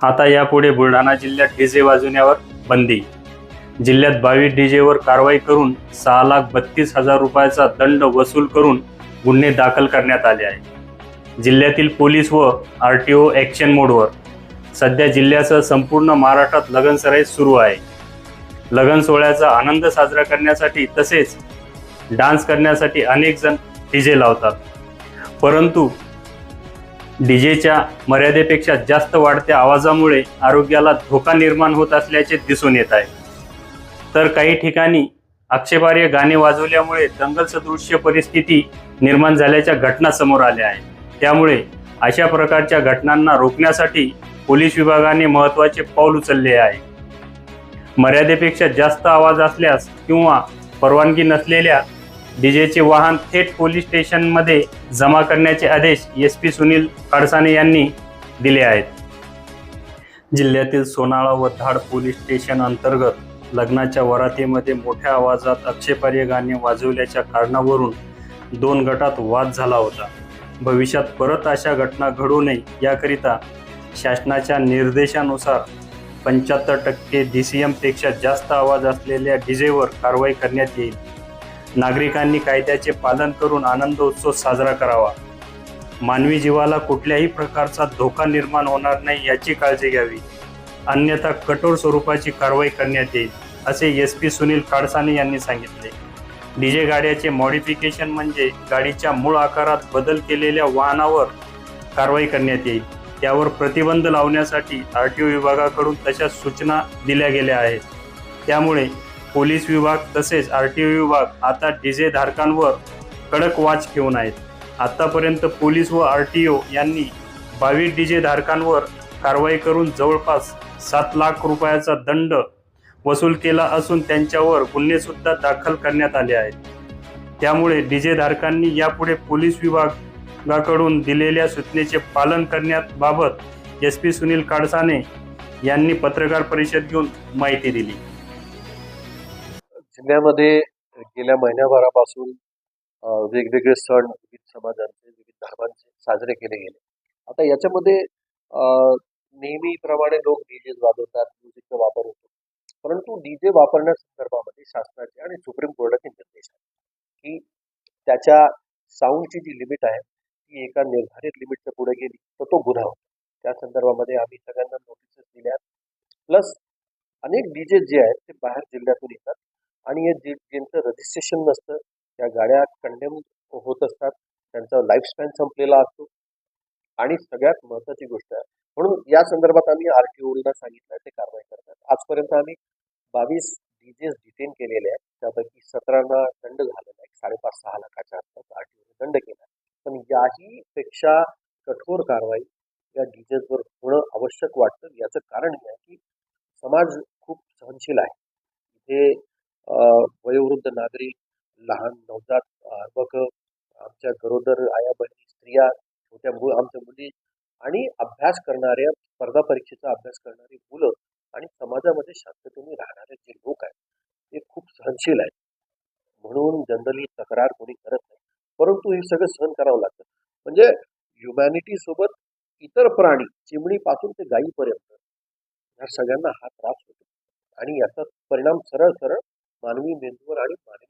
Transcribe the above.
आता यापुढे बुलढाणा जिल्ह्यात डीजे वाजवण्यावर बंदी. जिल्ह्यात बावीस डीजेवर कारवाई करून सहा लाख बत्तीस हजार रुपयाचा दंड वसूल करून गुन्हे दाखल करण्यात आले आहे जिल्ह्यातील पोलीस व आर टी ओ ॲक्शन मोडवर. सध्या जिल्ह्यासह संपूर्ण महाराष्ट्रात लगनसराई सुरू आहे. लगन सोहळ्याचा आनंद साजरा करण्यासाठी तसेच डान्स करण्यासाठी अनेक जण डीजे लावतात. परंतु डीजेच्या मर्यादेपेक्षा जास्त वाढत्या आवाजामुळे आरोग्याला धोका निर्माण होत असल्याचे दिसून येत आहे. तर काही ठिकाणी आक्षेपार्ह गाणे वाजवल्यामुळे दंगल सदृश्य परिस्थिती निर्माण झाल्याच्या घटना समोर आल्या आहेत. त्यामुळे अशा प्रकारच्या घटनांना रोखण्यासाठी पोलीस विभागाने महत्त्वाचे पाऊल उचलले आहे. मर्यादेपेक्षा जास्त आवाज असल्यास किंवा परवानगी नसलेल्या डीजेचे वाहन थेट पोलीस स्टेशनमध्ये जमा करण्याचे आदेश एस पी सुनील खडसाने यांनी दिले आहेत. जिल्ह्यातील सोनाळा व धाड पोलीस स्टेशन अंतर्गत लग्नाच्या वरातीमध्ये मोठ्या आवाजात आक्षेपार्ह गाणे वाजवल्याच्या कारणावरून दोन गटात वाद झाला होता. भविष्यात परत अशा घटना घडू नये याकरिता शासनाच्या निर्देशानुसार पंच्याहत्तर टक्के डी सी एमपेक्षा जास्त आवाज असलेल्या डीजेवर कारवाई करण्यात येईल. नागरिकांनी कायद्याचे पालन करून आनंद उत्सव साजरा करावा. मानवी जीवाला कुठल्याही प्रकारचा धोका निर्माण होणार नाही याची काळजी घ्यावी. अन्यथा कठोर स्वरूपाची कारवाई करण्यात येईल असे एस पी सुनील काडसाने यांनी सांगितले. डीजे गाड्याचे मॉडिफिकेशन म्हणजे गाडीच्या मूळ आकारात बदल केलेल्या वाहनावर कारवाई करण्यात येईल. त्यावर प्रतिबंध लावण्यासाठी आर टी ओ विभागाकडून तशा सूचना दिल्या गेल्या आहेत. त्यामुळे पोलीस विभाग तसेच आर टी ओ विभाग आता डीजे धारकांवर कडक वाच ठेवून आहेत. आतापर्यंत पोलीस व आर टी ओ यांनी बावीस डीजे धारकांवर कारवाई करून जवळपास सात लाख रुपयाचा दंड वसूल केला असून त्यांच्यावर गुन्हेसुद्धा दाखल करण्यात आले आहेत. त्यामुळे डीजे धारकांनी यापुढे पोलीस विभागाकडून दिलेल्या सूचनेचे पालन करण्याबाबत एस पी सुनील काडसाने यांनी पत्रकार परिषद घेऊन माहिती दिली. जिल्ह्यामध्ये गेल्या महिन्याभरापासून अ, वेगवेगळे सण विविध समाजांचे विविध धर्मांचे साजरे केले गेले. आता याच्यामध्ये अ, नेहमीप्रमाणे लोक डीजे वाजवतात म्युझिकचा वापर होतो. परंतु डीजे वापरण्यासंदर्भामध्ये शासनाचे आणि सुप्रीम कोर्टाचे निर्देश आहेत की त्याच्या साऊंडची जी लिमिट आहे ती एका निर्धारित लिमिटच्या पुढे गेली तर तो गुन्हा होतो. त्या संदर्भामध्ये आम्ही सगळ्यांना नोटिसेस दिल्या प्लस अनेक डीजे जे आहेत ते बाहेर जिल्ह्यातून येतात. आणि हे जे ज्यांचं रजिस्ट्रेशन नसतं त्या गाड्या कंडेम होत असतात. त्यांचा लाईफस्पॅन संपलेला असतो. आणि सगळ्यात महत्त्वाची गोष्ट आहे म्हणून या संदर्भात आम्ही आर टी ओला सांगितलं ते कारवाई करतात. आजपर्यंत आम्ही बावीस डीजेस डिटेन केलेले आहेत. त्यापैकी सतरांना दंड झालेला आहे. साडेपाच सहा लाखाच्या आसपास आर टी ओने दंड केला आहे. पण याही पेक्षा कठोर कारवाई या डीजेसवर होणं आवश्यक वाटतं. याचं कारण हे आहे की समाज खूप सहनशील आहे. इथे वयोवृद्ध नागरिक लहान नवजात अर्भक आमच्या गरोदर आया बहिणी स्त्रिया छोट्या मु आमच्या मुली आणि अभ्यास करणाऱ्या स्पर्धा परीक्षेचा अभ्यास करणारी मुलं आणि समाजामध्ये शांततेने राहणारे जे लोक आहेत ते खूप सहनशील आहेत. म्हणून जनरली तक्रार कोणी करत नाही. परंतु हे सगळं सहन करावं लागतं. म्हणजे ह्युमॅनिटी सोबत इतर प्राणी चिमणीपासून ते गायीपर्यंत ह्या सगळ्यांना हा त्रास होतो. आणि याचा परिणाम सरळ सरळ मानवी मेंदूवर आणि मानवी हेल्थवर होतो